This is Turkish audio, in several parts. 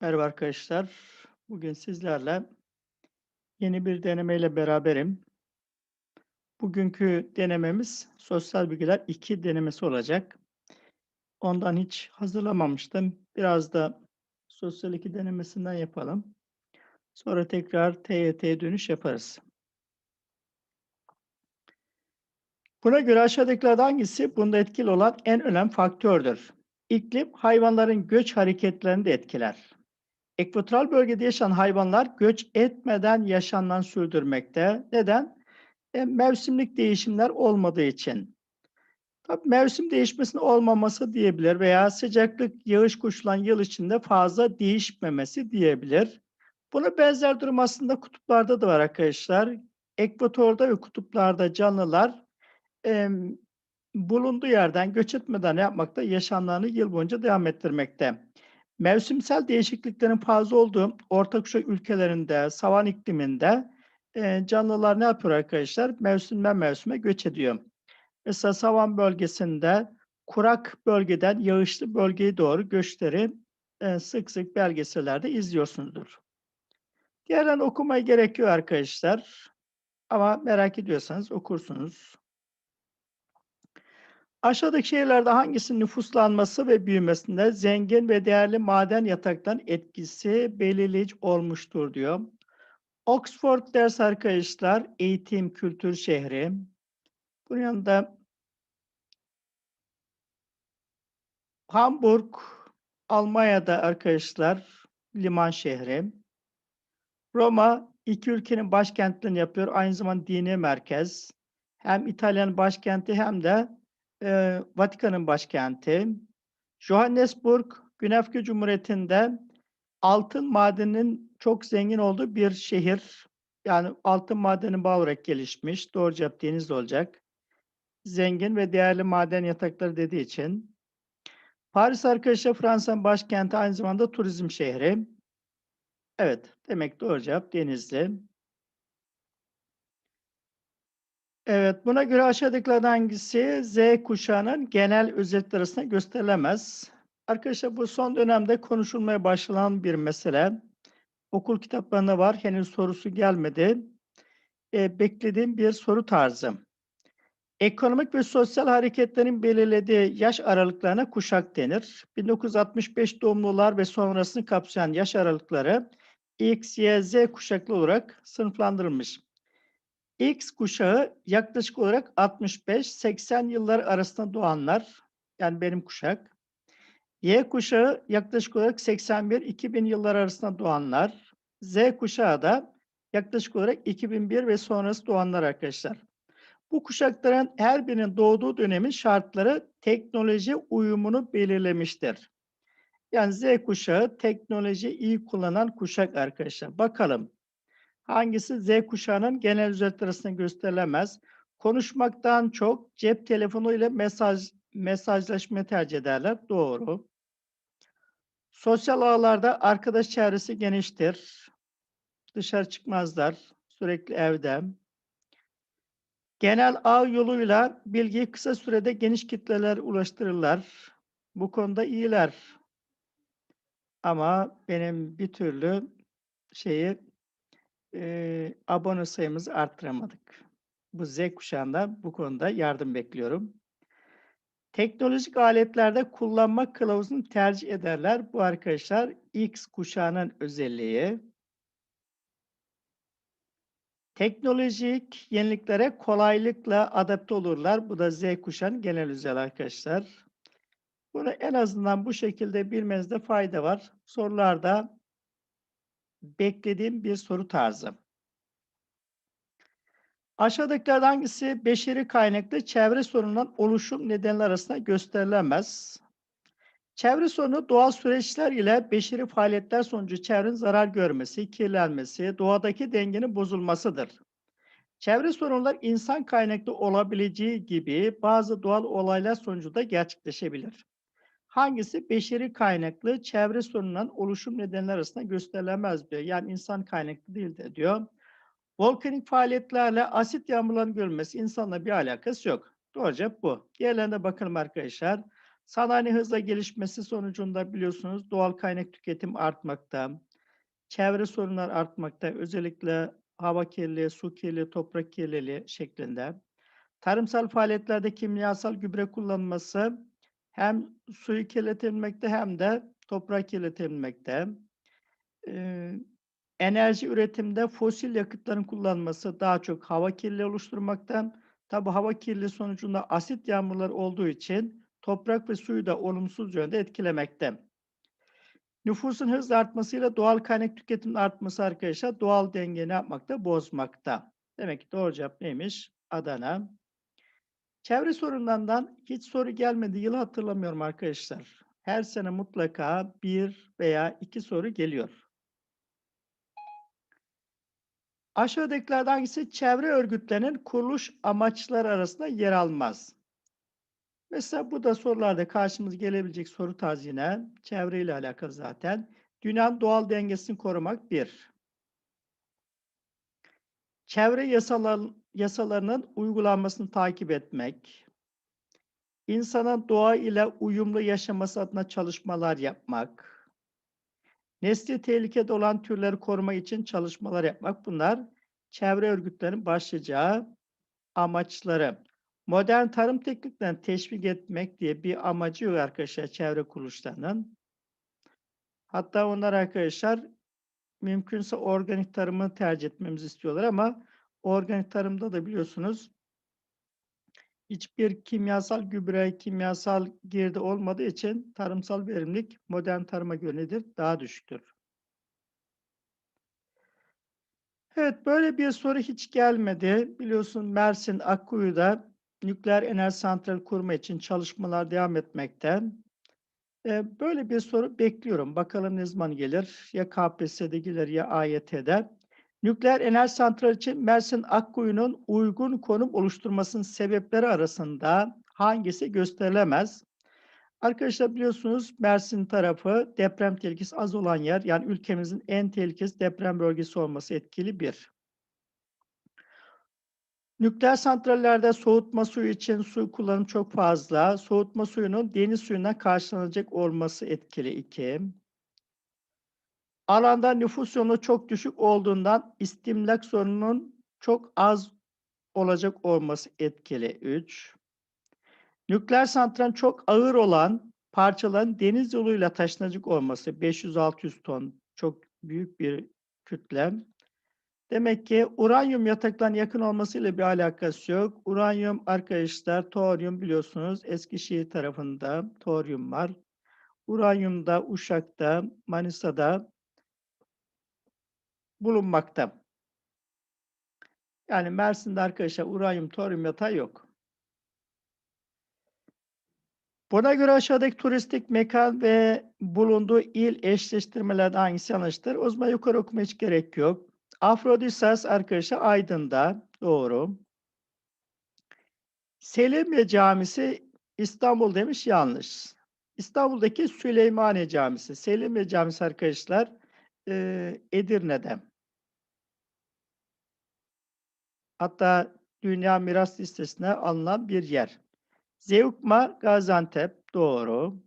Merhaba arkadaşlar. Bugün sizlerle yeni bir denemeyle beraberim. Bugünkü denememiz sosyal bilgiler 2 denemesi olacak. Ondan hiç hazırlamamıştım. Biraz da sosyal 2 denemesinden yapalım. Sonra tekrar TYT'ye dönüş yaparız. Buna göre aşağıdakilerden hangisi bunda etkili olan en önemli faktördür? İklim hayvanların göç hareketlerini de etkiler. Ekvatoral bölgede yaşayan hayvanlar göç etmeden yaşamlarını sürdürmekte. Neden? E, mevsimlik değişimler olmadığı için. Tabii mevsim değişmesinin olmaması diyebilir veya sıcaklık, yağış koşulan yıl içinde fazla değişmemesi diyebilir. Buna benzer durum aslında kutuplarda da var arkadaşlar. Ekvatorda ve kutuplarda canlılar e, bulunduğu yerden göç etmeden yapmakta, yaşamlarını yıl boyunca devam ettirmekte. Mevsimsel değişikliklerin fazla olduğu Orta Kuşak ülkelerinde, savan ikliminde e, canlılar ne yapıyor arkadaşlar? Mevsimden mevsime göç ediyor. Mesela savan bölgesinde kurak bölgeden yağışlı bölgeye doğru göçleri e, sık sık belgesellerde izliyorsunuzdur. Diğerlerini okumaya gerekiyor arkadaşlar. Ama merak ediyorsanız okursunuz. Aşağıdaki şehirlerde hangisinin nüfuslanması ve büyümesinde zengin ve değerli maden yataklarının etkisi belirleyici olmuştur diyor. Oxford ders arkadaşlar eğitim kültür şehri. Bunun yanında Hamburg Almanya'da arkadaşlar liman şehri. Roma iki ülkenin başkentlerini yapıyor. Aynı zamanda dini merkez. Hem İtalya'nın başkenti hem de e, Vatikan'ın başkenti. Johannesburg, Güney Afrika Cumhuriyeti'nde altın madeninin çok zengin olduğu bir şehir. Yani altın madeni bağ olarak gelişmiş. Doğru cevap Denizli olacak. Zengin ve değerli maden yatakları dediği için. Paris arkadaşlar Fransa'nın başkenti aynı zamanda turizm şehri. Evet, demek doğru cevap Denizli. Evet, buna göre aşağıdakilerden hangisi Z kuşağının genel özellikleri arasında gösterilemez? Arkadaşlar bu son dönemde konuşulmaya başlanan bir mesele. Okul kitaplarında var, henüz sorusu gelmedi. E, beklediğim bir soru tarzı. Ekonomik ve sosyal hareketlerin belirlediği yaş aralıklarına kuşak denir. 1965 doğumlular ve sonrasını kapsayan yaş aralıkları X, Y, Z kuşaklı olarak sınıflandırılmış. X kuşağı yaklaşık olarak 65-80 yıllar arasında doğanlar, yani benim kuşak. Y kuşağı yaklaşık olarak 81-2000 yıllar arasında doğanlar. Z kuşağı da yaklaşık olarak 2001 ve sonrası doğanlar arkadaşlar. Bu kuşakların her birinin doğduğu dönemin şartları teknoloji uyumunu belirlemiştir. Yani Z kuşağı teknoloji iyi kullanan kuşak arkadaşlar. Bakalım Hangisi Z kuşağının genel özellikleri arasında gösterilemez? Konuşmaktan çok cep telefonu ile mesaj mesajlaşmayı tercih ederler. Doğru. Sosyal ağlarda arkadaş çevresi geniştir. Dışarı çıkmazlar. Sürekli evde. Genel ağ yoluyla bilgiyi kısa sürede geniş kitleler ulaştırırlar. Bu konuda iyiler. Ama benim bir türlü şeyi Eee, abone sayımızı arttıramadık. Bu Z kuşağında bu konuda yardım bekliyorum. Teknolojik aletlerde kullanma kılavuzunu tercih ederler. Bu arkadaşlar X kuşağının özelliği. Teknolojik yeniliklere kolaylıkla adapte olurlar. Bu da Z kuşağının genel özelliği arkadaşlar. Bunu en azından bu şekilde bilmenizde fayda var. Sorularda beklediğim bir soru tarzı. Aşağıdakilerden hangisi beşeri kaynaklı çevre sorunundan oluşum nedenleri arasında gösterilemez? Çevre sorunu doğal süreçler ile beşeri faaliyetler sonucu çevrenin zarar görmesi, kirlenmesi, doğadaki dengenin bozulmasıdır. Çevre sorunlar insan kaynaklı olabileceği gibi bazı doğal olaylar sonucu da gerçekleşebilir. Hangisi beşeri kaynaklı çevre sorunundan oluşum nedenleri arasında gösterilemez diyor. Yani insan kaynaklı değil de diyor. Volkanik faaliyetlerle asit yağmurların görülmesi insanla bir alakası yok. Doğru cevap bu. Diğerlerine bakalım arkadaşlar. Sanayinin hızla gelişmesi sonucunda biliyorsunuz doğal kaynak tüketim artmakta. Çevre sorunlar artmakta. Özellikle hava kirliliği, su kirliliği, toprak kirliliği şeklinde. Tarımsal faaliyetlerde kimyasal gübre kullanılması hem suyu kirletilmekte hem de toprak kirletilmekte. Ee, enerji üretimde fosil yakıtların kullanılması daha çok hava kirliliği oluşturmakta. Tabi hava kirliliği sonucunda asit yağmurlar olduğu için toprak ve suyu da olumsuz yönde etkilemekte. Nüfusun hızla artmasıyla doğal kaynak tüketiminin artması arkadaşlar doğal dengeyi ne yapmakta? Bozmakta. Demek ki doğru cevap neymiş? Adana. Çevre sorunlarından hiç soru gelmedi. Yılı hatırlamıyorum arkadaşlar. Her sene mutlaka bir veya iki soru geliyor. Aşağıdakilerden hangisi çevre örgütlerinin kuruluş amaçları arasında yer almaz? Mesela bu da sorularda karşımıza gelebilecek soru tarzı yine çevreyle alakalı zaten. Dünyanın doğal dengesini korumak bir. Çevre yasalar, yasalarının uygulanmasını takip etmek. İnsanın doğa ile uyumlu yaşaması adına çalışmalar yapmak. Nesli tehlikede olan türleri koruma için çalışmalar yapmak. Bunlar çevre örgütlerinin başlıcağı amaçları. Modern tarım tekniklerini teşvik etmek diye bir amacı yok arkadaşlar çevre kuruluşlarının. Hatta onlar arkadaşlar mümkünse organik tarımı tercih etmemizi istiyorlar ama organik tarımda da biliyorsunuz hiçbir kimyasal gübre, kimyasal girdi olmadığı için tarımsal verimlilik modern tarıma göre nedir? Daha düşüktür. Evet, böyle bir soru hiç gelmedi. Biliyorsun Mersin Akkuyu'da nükleer enerji santral kurma için çalışmalar devam etmekte. Ee, böyle bir soru bekliyorum. Bakalım ne zaman gelir? Ya KPSS'de gelir ya AYT'de. Nükleer enerji santrali için Mersin Akkuyu'nun uygun konum oluşturmasının sebepleri arasında hangisi gösterilemez? Arkadaşlar biliyorsunuz Mersin tarafı deprem tehlikesi az olan yer. Yani ülkemizin en tehlikeli deprem bölgesi olması etkili bir. Nükleer santrallerde soğutma suyu için su kullanım çok fazla. Soğutma suyunun deniz suyuna karşılanacak olması etkili iki. Alanda nüfus yoğunluğu çok düşük olduğundan istimlak sorununun çok az olacak olması etkili 3. Nükleer santralin çok ağır olan parçaların deniz yoluyla taşınacak olması 500-600 ton çok büyük bir kütle. Demek ki uranyum yataklarına yakın olmasıyla bir alakası yok. Uranyum arkadaşlar, toryum biliyorsunuz Eskişehir tarafında toryum var. Uranyum da Uşak'ta, Manisa'da bulunmakta. Yani Mersin'de arkadaşlar uranyum, toryum yatağı yok. Buna göre aşağıdaki turistik mekan ve bulunduğu il eşleştirmelerde hangisi yanlıştır? O zaman yukarı okuma hiç gerek yok. Afrodisas arkadaşlar Aydın'da. Doğru. Selimiye Camisi İstanbul demiş yanlış. İstanbul'daki Süleymaniye Camisi. Selimiye Camisi arkadaşlar e, Edirne'de. Hatta Dünya Miras Listesi'ne alınan bir yer. Zeugma Gaziantep doğru.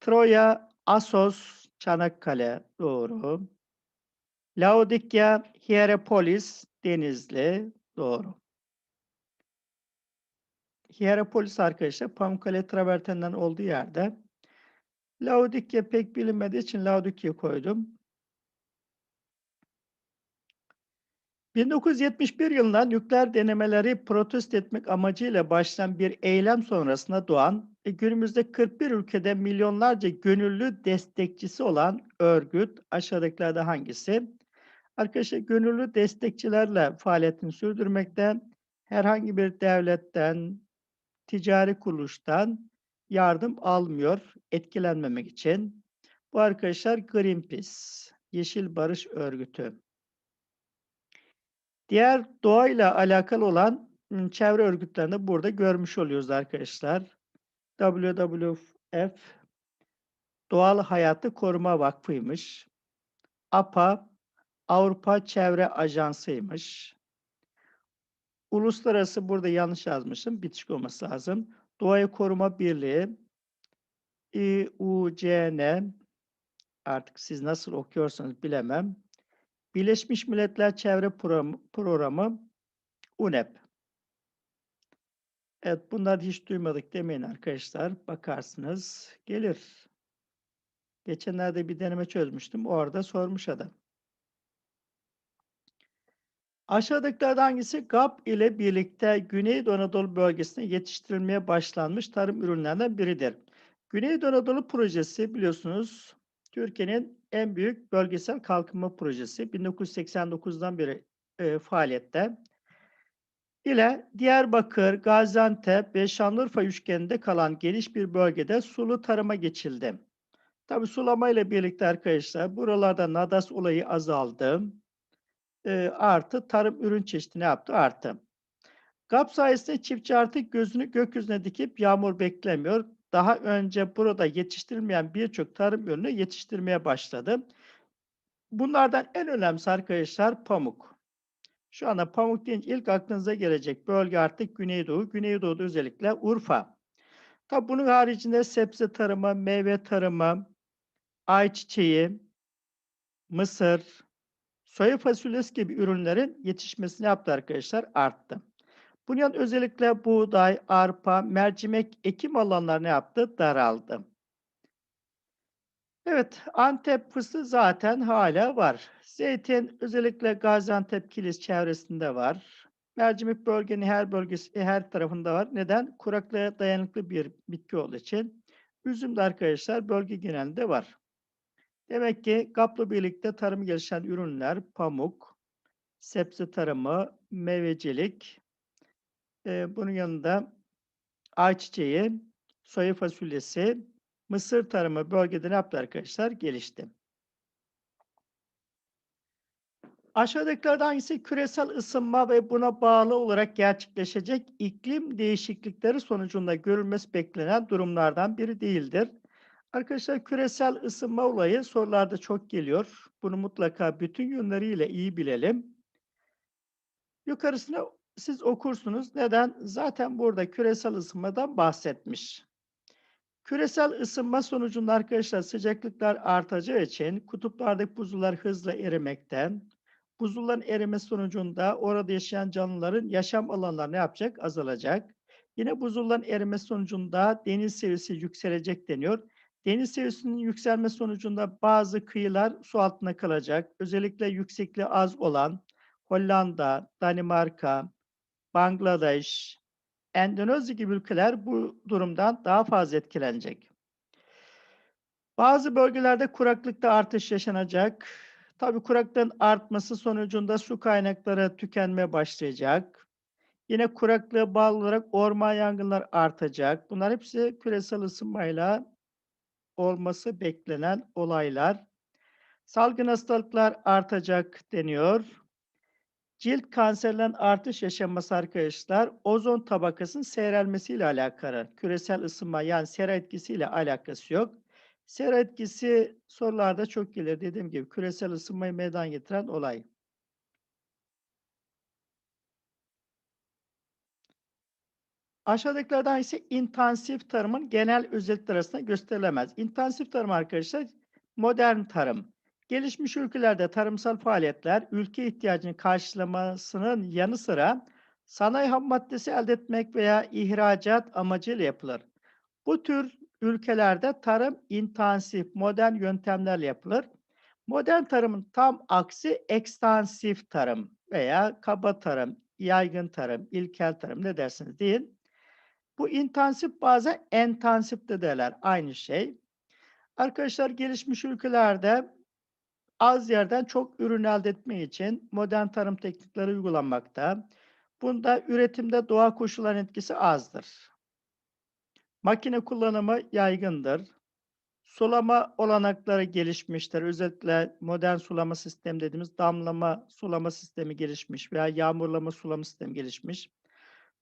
Troya Asos Çanakkale doğru. Laodikya Hierapolis Denizli doğru. Hierapolis arkadaşlar Pamukkale travertenden olduğu yerde. Laodikya pek bilinmediği için Laodikya koydum. 1971 yılında nükleer denemeleri protesto etmek amacıyla başlayan bir eylem sonrasında doğan ve günümüzde 41 ülkede milyonlarca gönüllü destekçisi olan örgüt aşağıdakilerde hangisi? Arkadaşlar gönüllü destekçilerle faaliyetini sürdürmekte herhangi bir devletten, ticari kuruluştan yardım almıyor etkilenmemek için. Bu arkadaşlar Greenpeace, Yeşil Barış Örgütü. Diğer doğayla alakalı olan çevre örgütlerini burada görmüş oluyoruz arkadaşlar. WWF Doğal Hayatı Koruma Vakfı'ymış. APA Avrupa Çevre Ajansı'ymış. Uluslararası burada yanlış yazmışım. Bitişik olması lazım. Doğayı Koruma Birliği, İUCN artık siz nasıl okuyorsanız bilemem. Birleşmiş Milletler Çevre Programı, Programı UNEP. Evet, bunları hiç duymadık demeyin arkadaşlar. Bakarsınız, gelir. Geçenlerde bir deneme çözmüştüm. Orada sormuş adam. Aşağıdakilerden hangisi GAP ile birlikte Güneydoğu Anadolu bölgesinde yetiştirilmeye başlanmış tarım ürünlerinden biridir? Güneydoğu Anadolu projesi biliyorsunuz Türkiye'nin en büyük bölgesel kalkınma projesi. 1989'dan beri e, faaliyette. ile Diyarbakır, Gaziantep ve Şanlıurfa üçgeninde kalan geniş bir bölgede sulu tarıma geçildi. Tabi sulama ile birlikte arkadaşlar buralarda nadas olayı azaldı. E, artı tarım ürün çeşidi ne yaptı? Arttı. GAP sayesinde çiftçi artık gözünü gökyüzüne dikip yağmur beklemiyor. Daha önce burada yetiştirilmeyen birçok tarım ürünü yetiştirmeye başladı. Bunlardan en önemlisi arkadaşlar pamuk. Şu anda pamuk deyince ilk aklınıza gelecek bölge artık Güneydoğu. Güneydoğu'da özellikle Urfa. Tabi bunun haricinde sebze tarımı, meyve tarımı, ayçiçeği, mısır, soya fasulyesi gibi ürünlerin yetişmesini yaptı arkadaşlar arttı. Bunun özellikle buğday, arpa, mercimek ekim alanları ne yaptı? Daraldı. Evet, Antep fıstığı zaten hala var. Zeytin özellikle Gaziantep Kilis çevresinde var. Mercimek bölgenin her bölgesi, her tarafında var. Neden? Kuraklığa dayanıklı bir bitki olduğu için. Üzüm de arkadaşlar bölge genelinde var. Demek ki GAP'la birlikte tarım gelişen ürünler, pamuk, sebze tarımı, meyvecilik, e, bunun yanında ayçiçeği, soya fasulyesi, mısır tarımı bölgede ne yaptı arkadaşlar? Gelişti. Aşağıdakilerden hangisi küresel ısınma ve buna bağlı olarak gerçekleşecek iklim değişiklikleri sonucunda görülmesi beklenen durumlardan biri değildir? Arkadaşlar küresel ısınma olayı sorularda çok geliyor. Bunu mutlaka bütün yönleriyle iyi bilelim. Yukarısına siz okursunuz. Neden? Zaten burada küresel ısınmadan bahsetmiş. Küresel ısınma sonucunda arkadaşlar sıcaklıklar artacağı için kutuplardaki buzullar hızla erimekten, buzulların erimesi sonucunda orada yaşayan canlıların yaşam alanları ne yapacak? Azalacak. Yine buzulların erimesi sonucunda deniz seviyesi yükselecek deniyor. Deniz seviyesinin yükselme sonucunda bazı kıyılar su altında kalacak. Özellikle yüksekliği az olan Hollanda, Danimarka, Bangladeş, Endonezya gibi ülkeler bu durumdan daha fazla etkilenecek. Bazı bölgelerde kuraklıkta artış yaşanacak. Tabii kuraklığın artması sonucunda su kaynakları tükenmeye başlayacak. Yine kuraklığa bağlı olarak orman yangınlar artacak. Bunlar hepsi küresel ısınmayla olması beklenen olaylar. Salgın hastalıklar artacak deniyor. Cilt kanserlerinin artış yaşanması arkadaşlar ozon tabakasının seyrelmesiyle alakalı. Küresel ısınma yani sera etkisiyle alakası yok. Sera etkisi sorularda çok gelir. Dediğim gibi küresel ısınmayı meydana getiren olay. Aşağıdakilerden ise intensif tarımın genel özellikler arasında gösterilemez. İntensif tarım arkadaşlar modern tarım. Gelişmiş ülkelerde tarımsal faaliyetler ülke ihtiyacını karşılamasının yanı sıra sanayi ham maddesi elde etmek veya ihracat amacıyla yapılır. Bu tür ülkelerde tarım intensif, modern yöntemlerle yapılır. Modern tarımın tam aksi ekstansif tarım veya kaba tarım, yaygın tarım, ilkel tarım ne dersiniz deyin. Bu intensif bazen entansif de derler aynı şey. Arkadaşlar gelişmiş ülkelerde az yerden çok ürün elde etme için modern tarım teknikleri uygulanmakta. Bunda üretimde doğa koşullarının etkisi azdır. Makine kullanımı yaygındır. Sulama olanakları gelişmiştir. Özellikle modern sulama sistemi dediğimiz damlama sulama sistemi gelişmiş veya yağmurlama sulama sistemi gelişmiş.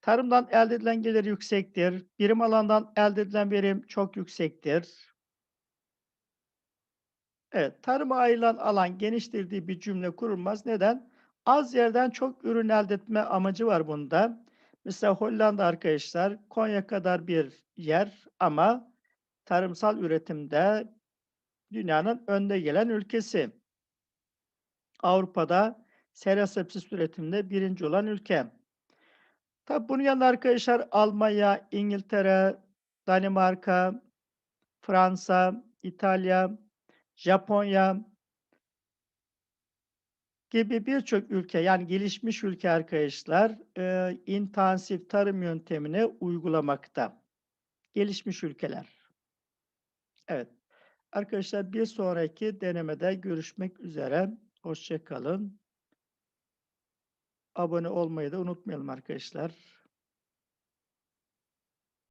Tarımdan elde edilen gelir yüksektir. Birim alandan elde edilen verim çok yüksektir. Evet, tarıma ayrılan alan geniştirdiği bir cümle kurulmaz. Neden? Az yerden çok ürün elde etme amacı var bunda. Mesela Hollanda arkadaşlar Konya kadar bir yer ama tarımsal üretimde dünyanın önde gelen ülkesi. Avrupa'da sera sepsis üretiminde birinci olan ülke. Tabii bunun yanında arkadaşlar Almanya, İngiltere, Danimarka, Fransa, İtalya, Japonya gibi birçok ülke yani gelişmiş ülke arkadaşlar e, intensif tarım yöntemini uygulamakta. Gelişmiş ülkeler. Evet. Arkadaşlar bir sonraki denemede görüşmek üzere. Hoşça kalın. Abone olmayı da unutmayalım arkadaşlar.